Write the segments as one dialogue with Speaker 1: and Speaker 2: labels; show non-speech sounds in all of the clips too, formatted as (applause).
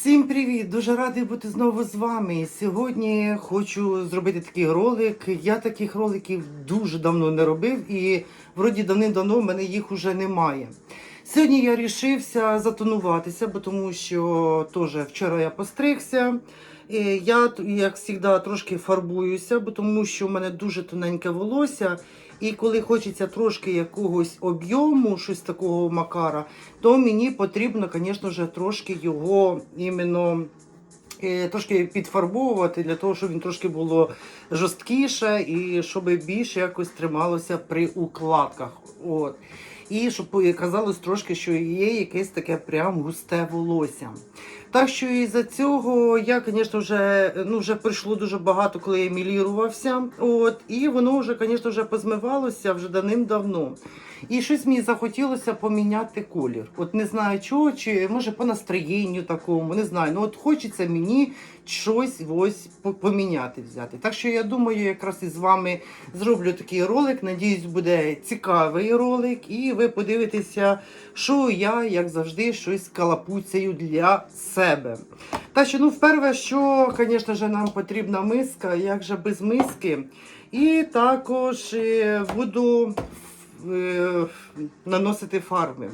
Speaker 1: Всім привіт! Дуже радий бути знову з вами. Сьогодні хочу зробити такий ролик. Я таких роликів дуже давно не робив, і вроді давним-давно в мене їх уже немає. Сьогодні я рішився затонуватися, бо тому що теж вчора я постригся. І Я, як завжди, трошки фарбуюся, бо тому що в мене дуже тоненьке волосся. І коли хочеться трошки якогось об'єму, щось такого макара, то мені потрібно, звісно ж, трошки його іменно е, трошки підфарбовувати для того, щоб він трошки було жорсткіше і щоб більше якось трималося при укладках. От. І щоб казалось трошки, що є якесь таке прям густе волосся. Так що і за цього я, звісно, вже ну вже прийшло дуже багато, коли я емілірувався. От і воно вже, звісно, вже позмивалося вже давним-давно. І щось мені захотілося поміняти колір. От не знаю чого, чи може по настроєнню такому, не знаю. Ну от хочеться мені щось ось поміняти взяти. Так що я думаю, якраз із вами зроблю такий ролик. Надіюсь, буде цікавий ролик, і ви подивитеся, що я, як завжди, щось калапуцею для себе. Так що, ну, вперше, що, звісно ж, нам потрібна миска, як же без миски. І також е, буду наносити фарби.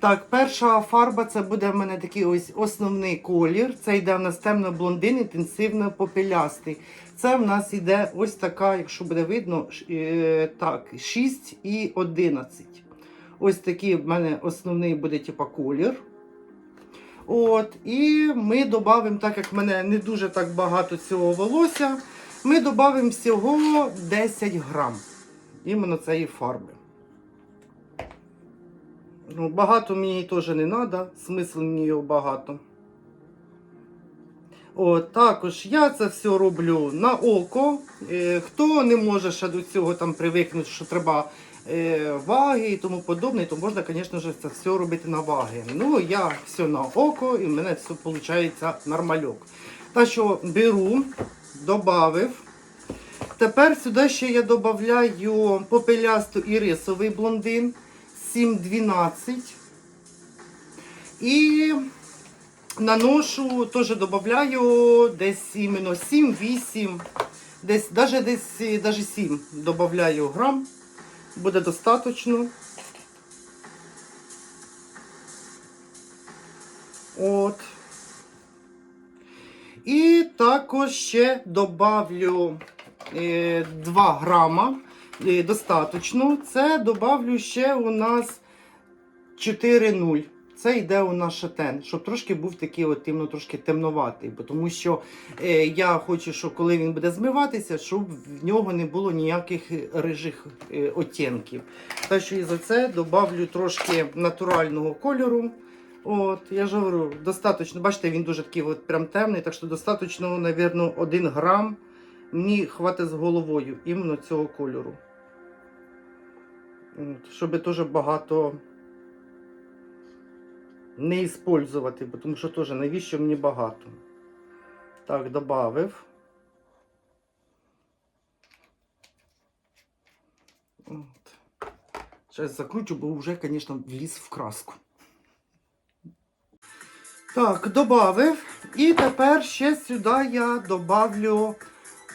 Speaker 1: Так, перша фарба це буде в мене такий ось основний колір. Це йде в нас темно-блондин, інтенсивно попелястий. Це в нас йде ось така, якщо буде видно, е, так, 6 і 11. Ось такий в мене основний буде типа колір. От, і ми додамо, так як в мене не дуже так багато цього волосся, ми додамо всього 10 грам іменно цієї фарби. Ну, багато мені теж не треба, смисл мені його багато. От, також я це все роблю на око. Е, хто не може ще до цього там привикнути, що треба е, ваги і тому подобне, то можна, звісно це все робити на ваги. Ну, я все на око і в мене все виходить нормальок. Так що беру, додав. Тепер сюди ще я додаю попелясту і рисовий блондин 7-12. І наношу, теж додаю десь іменно 7-8, десь, даже десь, даже 7 додаю грам. Буде достатньо. От. І також ще добавлю е, 2 грама. Е, достатньо. Це добавлю ще у нас 4,0. Це йде у нас шатен, щоб трошки був такий от темно, трошки темноватий. Бо тому що е, я хочу, щоб коли він буде змиватися, щоб в нього не було ніяких рижих е, оттінків. Так що і за це добавлю трошки натурального кольору. От, я ж говорю, достатньо. Бачите, він дуже такий от прям темний, так що достатньо, мабуть, 1 грам мені хватить з головою іменно цього кольору. Щоб теж багато не использувати, бо тому що теж навіщо мені багато. Так, додав. Зараз закручу, бо вже, звісно, вліз в краску. Так, додав. І тепер ще сюди я добавлю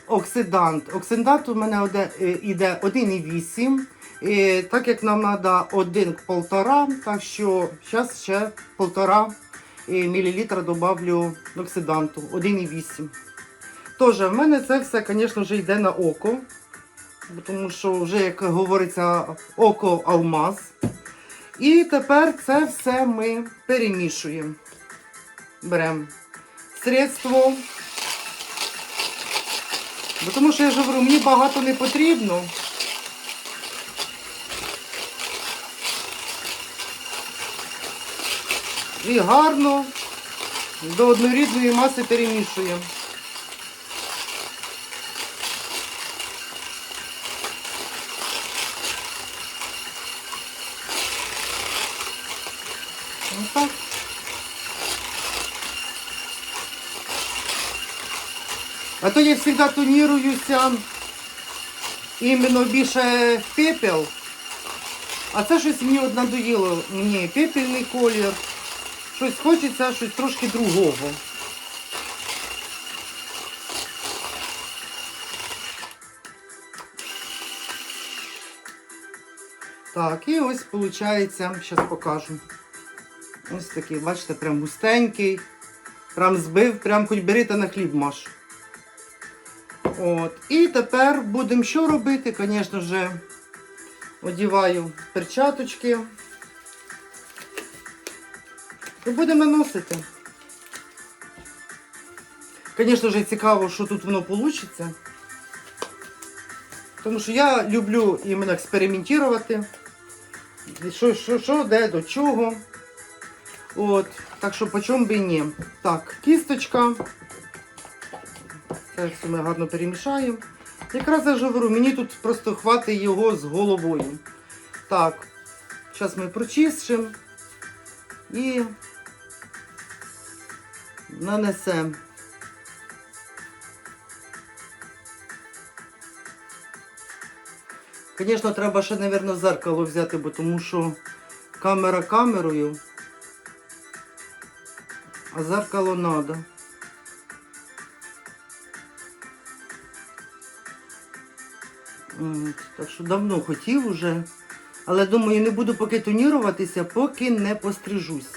Speaker 1: оксидант. Оксидант у мене оде- е, 1,8. Так як нам треба 1,5, так що зараз ще 1,5 мл добавлю оксиданту 1,8. Тож, в мене це все, звісно, вже йде на око. Тому що вже, як говориться, око алмаз. І тепер це все ми перемішуємо. Беремо средство. Бо тому що я ж говорю, мені багато не потрібно. І гарно до однорідної маси перемішуємо. То я завжди тоніруюся іменно більше пепел. А це щось мені от надоїло. Мені пепельний колір. Щось хочеться, щось трошки другого. Так, і ось виходить, зараз покажу. Ось такий, бачите, прям густенький. Прям збив, прям хоч бери та на хліб маш. От. І тепер будемо що робити? Звісно ж, одіваю перчаточки. І будемо наносити. Звісно ж, цікаво, що тут воно вийде. Тому що я люблю іменно експериментувати. Що, що, що, де, до чого. От, так що по чому би і ні. Так, кісточка. Це все ми гарно перемішаємо. Якраз я ж говорю, мені тут просто хватить його з головою. Так, зараз ми прочистимо і нанесемо. Звісно, треба ще, мабуть, зеркало взяти, бо тому що камера камерою, а зеркало треба. Так що давно хотів уже. Але думаю, не буду поки тоніруватися, поки не пострижусь.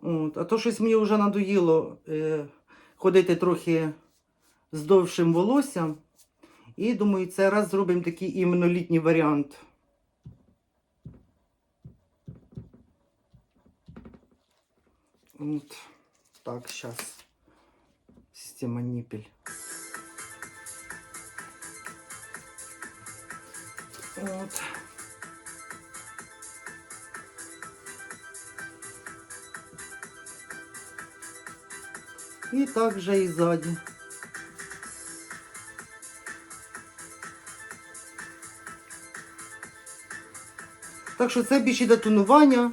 Speaker 1: От, а то щось мені вже надоїло е, ходити трохи з довшим волоссям. І думаю, цей раз зробимо такий іменно літній варіант. От. Так, зараз. Система ніпель. От. І так же і ззаді. Так що це більше йде тонування.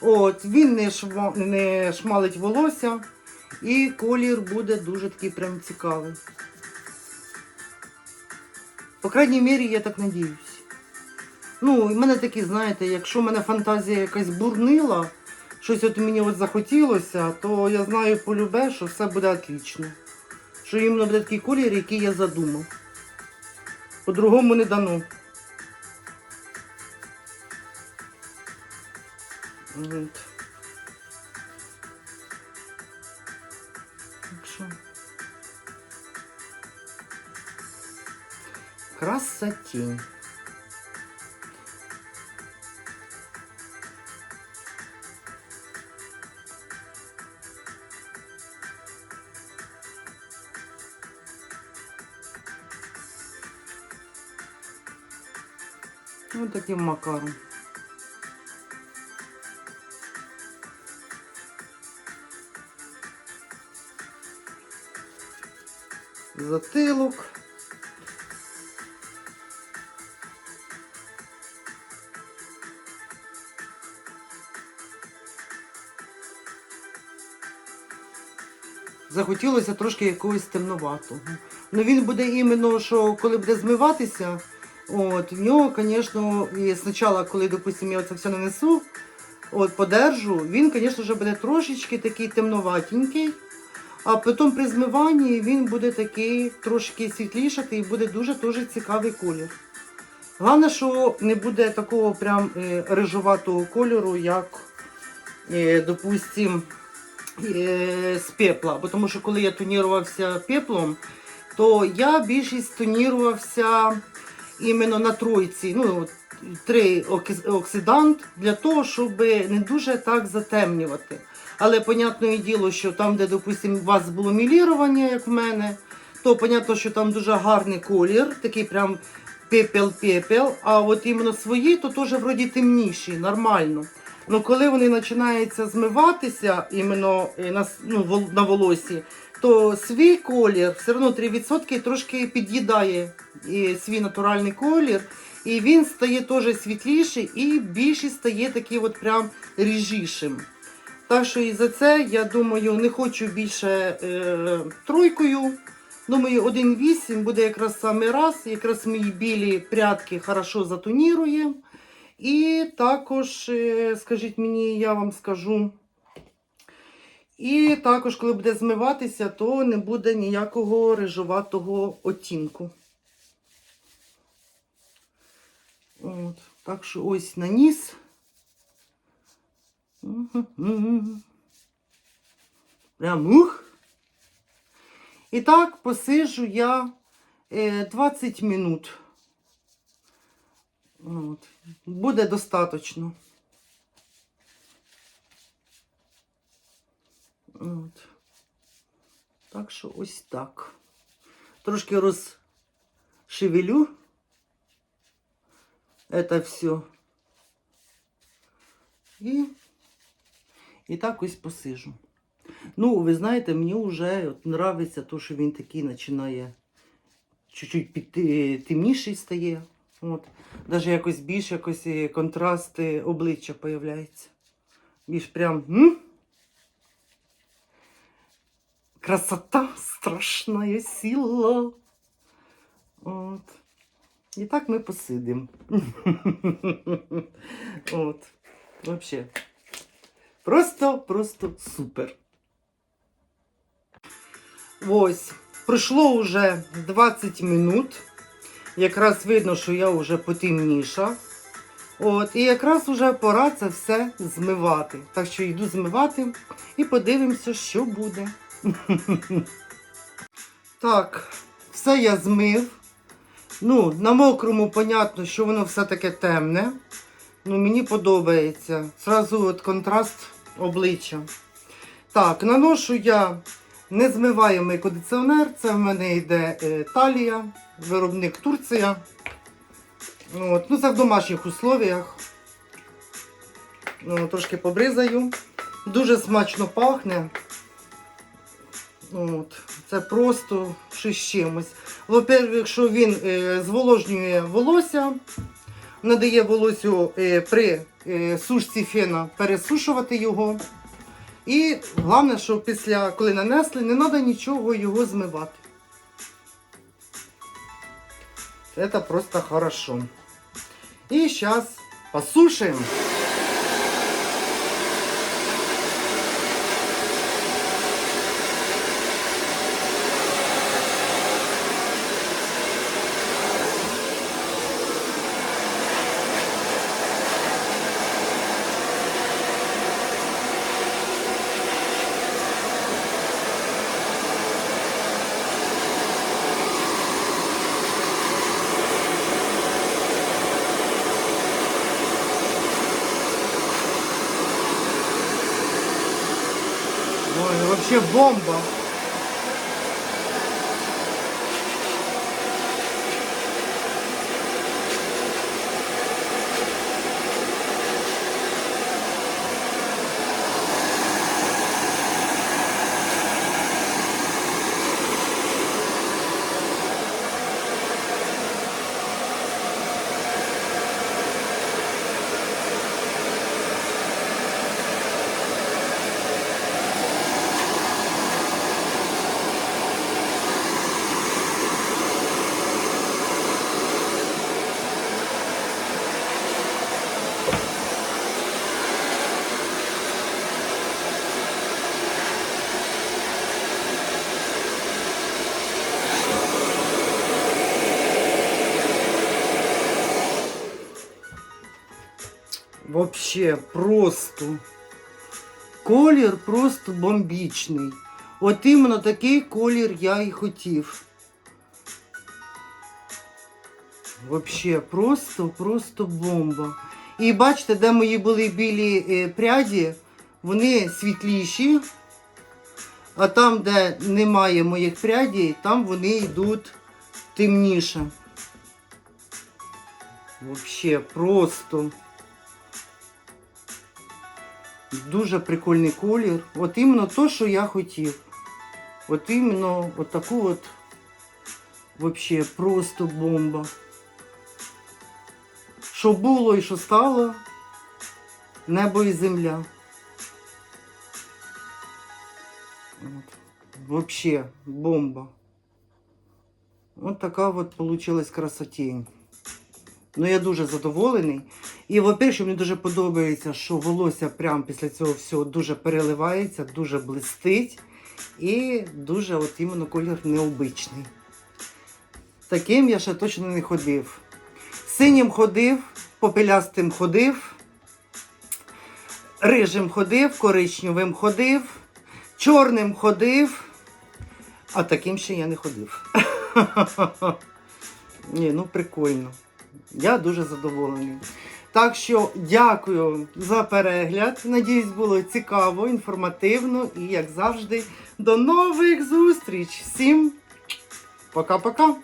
Speaker 1: От, він не, шва, не шмалить волосся. І колір буде дуже такий прям цікавий. По крайній мірі, я так надіюсь. Ну, і в мене такі, знаєте, якщо в мене фантазія якась бурнила, щось от мені от захотілося, то я знаю по любе, що все буде отлично. Що іменно буде такий колір, який я задумав. По-другому не дано. От. Так що. Красотень. Таким макаром. Затилок. Захотілося трошки якогось темноватого. Ну він буде іменно, що коли буде змиватися, от, в нього, звісно, спочатку, коли, допустимо, я це все нанесу, от, подержу, він, звісно, вже буде трошечки такий темноватенький. А потім при змиванні він буде такий трошки світлішати і буде дуже дуже цікавий колір. Головне, що не буде такого прям е, рижуватого кольору, як, е, допустим, е, з пепла. Тому що коли я тонірувався пеплом, то я більшість тонірувався іменно на тройці. Ну, три оксидант для того, щоб не дуже так затемнювати. Але понятне діло, що там, де, допустимо, у вас було мілірування, як в мене, то понятно, що там дуже гарний колір, такий прям пепел-пепел. А от іменно свої, то теж вроді темніші, нормально. Ну коли вони починаються змиватися іменно е, на, ну, на волосі, то свій колір все одно 3% трошки під'їдає свій натуральний колір. І він стає теж світліший і більше стає такий от прям ріжішим. Так що і за це, я думаю, не хочу більше е, тройкою. Думаю, 1,8 буде якраз саме раз. Якраз мої білі прядки хорошо затонірує. І також, е, скажіть мені, я вам скажу. І також, коли буде змиватися, то не буде ніякого рижуватого оттінку. От. Так що ось наніс. Прям ух. І так посижу я е, 20 минут. От. Буде достатньо. От. Так що ось так. Трошки розшевелю. Это все. І, і так ось посижу. Ну, ви знаєте, мені вже от нравиться то, що він такий починає чуть-чуть темніший стає. От. Даже якось більш якось е, контраст е, обличчя появляється. Більш прям. М? Красота страшна сила. От. І так ми посидимо. (laughs) От. Вообще. Просто, просто супер. Ось. Пройшло вже 20 минут. Якраз видно, що я вже потемніша. От, і якраз вже пора це все змивати. Так що йду змивати і подивимося, що буде. Так, все я змив. Ну, на мокрому, понятно, що воно все таке темне. Ну, мені подобається. Зразу от контраст обличчя. Так, наношу я незмиваємий кондиціонер. Це в мене йде е, талія, виробник Турція. От, ну, це в домашніх условіях. Ну, трошки побризаю. Дуже смачно пахне. От, це просто з чимось. Во-первых, що він е, зволожнює волосся, надає волосю е, при е, сушці фена пересушувати його. І головне, що після, коли нанесли, не треба нічого його змивати. Це просто хорошо. І зараз посушимо. Ой, вообще Вообще просто. Колір просто бомбічний. От іменно такий колір я і хотів. Вообще, просто, просто бомба. І бачите, де мої були білі е, пряді, вони світліші. А там, де немає моїх прядей, там вони йдуть темніше. Вообще, просто. Дуже прикольний колір. От іменно то, що я хотів. От іменно от таку от вообще просто бомба. Що було і що стало, небо і земля. От. Вообще бомба. От така от получилась красотень. Ну, я дуже задоволений. І, во-перше, мені дуже подобається, що волосся прямо після цього всього дуже переливається, дуже блистить. І дуже от іменно колір необичний. Таким я ще точно не ходив. Синім ходив, попелястим ходив, рижим ходив, коричневим ходив, чорним ходив, а таким ще я не ходив. (laughs) Ні, ну прикольно. Я дуже задоволений. Так що дякую за перегляд. Надіюсь, було цікаво, інформативно і, як завжди, до нових зустріч. Всім пока-пока!